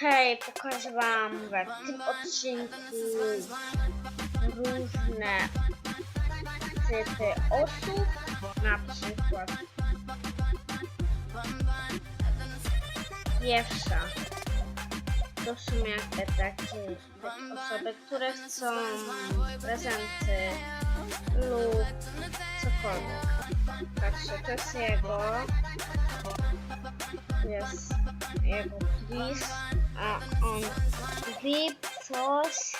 Hej, pokażę wam w tym odcinku różne typy osób, na przykład pierwsza to są jakby takie osoby, które chcą prezenty lub cokolwiek. Patrzcie, to jest jego jest jego Chris, a on VIP coś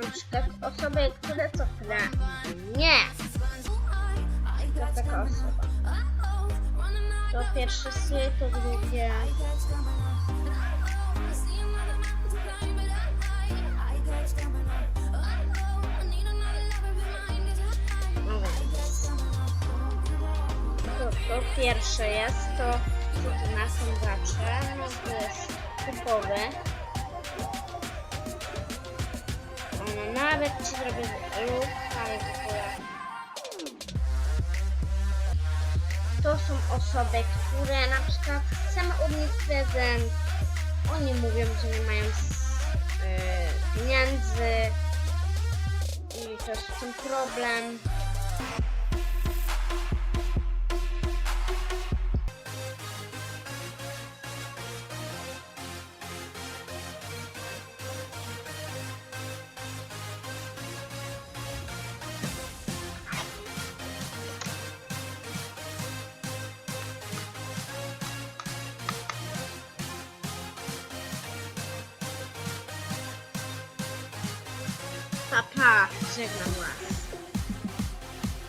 na przykład osoby, które co nie. To taka osoba. To pierwsze sy, to drugie to, pierwsze jest, to to na sondacze, no to jest typowy. Ono nawet ci zrobię lub To są osoby, które na przykład chcemy od nich prezent. Oni mówią, że nie mają yy, pieniędzy i to jest ten problem. ซับทาเช็คน้ำลา